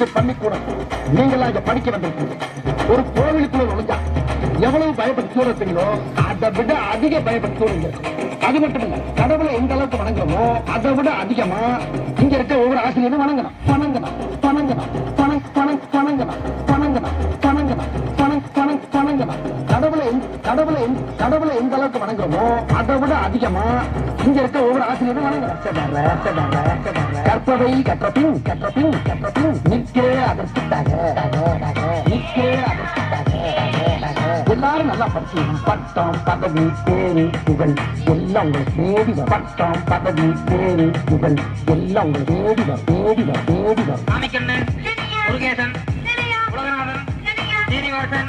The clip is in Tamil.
இது பள்ளிக்கூடம். நீங்களா இதை படிக்க வந்திருக்கீங்க. ஒரு கோவிலுக்குள்ள நுழைஞ்சா எவ்வளவு பயப்பட்டு சூழத்தீங்களோ அதை விட அதிக பயப்பட்டு தூரங்க அது மட்டும் இல்ல கடவுளை எந்த அளவுக்கு வணங்குறோமோ அதை விட அதிகமா இங்க இருக்க ஒவ்வொரு ஆசிரியரும் வணங்கணும். வணங்கணும் வணங்கணும் பணம் பணம் வணங்கணும் வணங்கணும் வணங்கணும் பணம் பணம் வணங்கணும். கடவுளை கடவுளை எந்த- அளவுக்கு வணங்குறோமோ அதை விட அதிகமா இங்க இருக்க ஒவ்வொரு ஆசிரியரும் வணங்கணும் சடார, சடார, சடார. கற்பவை கற்ற பின் கற்ற பின் கற்ற பின் நிற்கே அதற்குத்தாக நிற்கே அதற்குத்தாக எல்லாரும் நல்லா படிச்சுக்கணும் பட்டம் பதவி பேரு புகழ். எல்லாம் உங்களை தேடி வரும். பட்டம் பதவி பேரு புகழ். எல்லாம் உங்களை தேடி வரும். தேடி வரும். தேடி வரும். முருகேசன் உலகநாதன் சீனிவாசன்